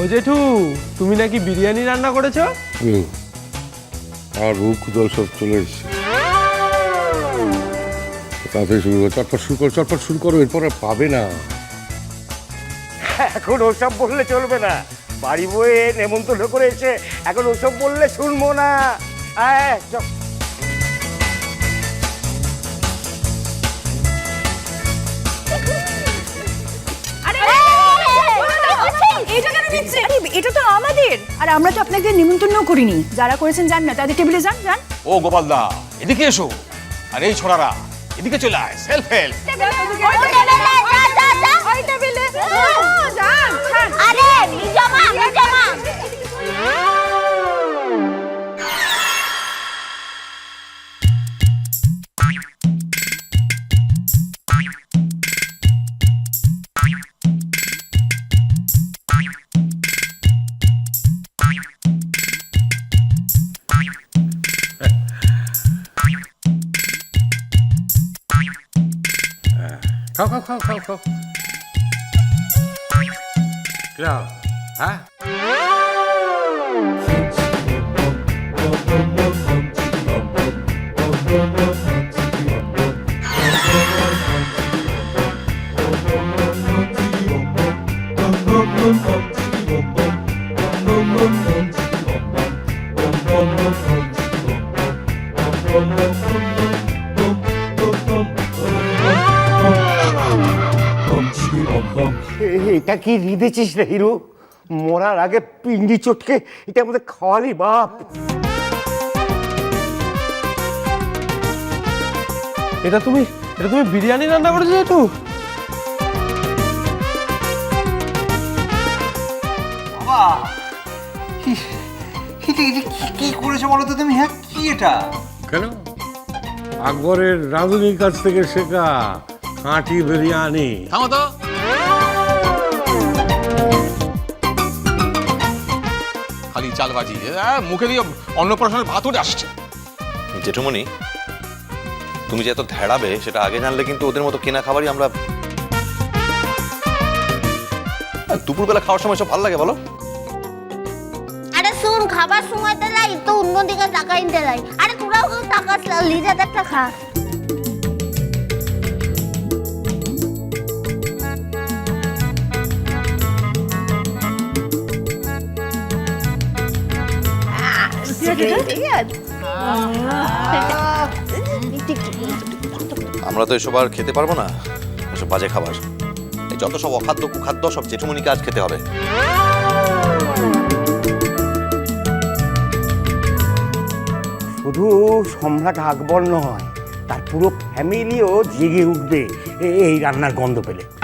ও জেঠু তুমি নাকি বিরিয়ানি রান্না করেছ? হুম। আর ভুক দল সব চলে এসছে। তাড়াতাড়ি শুরু করো চটপট শুরু করো চটপট শুরু করো এরপর আর পাবে না। এখন ওসব বললে চলবে না। বাড়ি বয়ে নেমন্তন্ন করে এসে এখন ওসব বললে শুনব না। আয়, চল। আরে এটা তো আমাদের। আর আমরা তো আপনাকে নিমন্ত্রণ করিনি। যারা করেছেন যান না তাদের টেবিলে যান যান। ও গোপাল দা এদিকে এসো। আর এই ছোড়ারা এদিকে চলে আয় সেলফ হেল্প เข้าเข้าเข้าเข้าเข้าเข้าฮะ嗯。এটা কি রিদেছিস রে হিরু? মরার আগে পিন্ডি চটকে এটা আমাদের খাওয়ালি বাপ। এটা তুমি এটা তুমি বিরিয়ানি রান্না করেছ জেঠু বাবা এটা এটা কি- কি করেছ বলো তো তুমি? হ্যাঁ কি এটা? কেন? আকবরের রাঁধুনির কাছ থেকে শেখা খাঁটি বিরিয়ানি। থামো তো। খালি চালবাজি। আহ, মুখে দিয়ে অন্নপ্রাশনের ভাত উঠে আসছে। জেঠুমণি তুমি যে এত ধেড়াবে সেটা আগে জানলে কিন্তু ওদের মতো কেনা খাবারই আমরা দুপুরবেলা খাওয়ার সময় সব ভালো লাগে বলো। আরে শুন খাবার সময়তে লাই তো অন্যদিকে টাকা নিতে লাই আরে তোরাও টাকা একটা খা আমরা তো এসব আর খেতে পারব না। এসব বাজে খাবার। এই যত সব অখাদ্য কুখাদ্য সব জেঠুমণিকে আজ খেতে হবে। শুধু সম্রাট আকবর নয় তার পুরো ফ্যামিলিও জেগে উঠবে এ- এই রান্নার গন্ধ পেলে।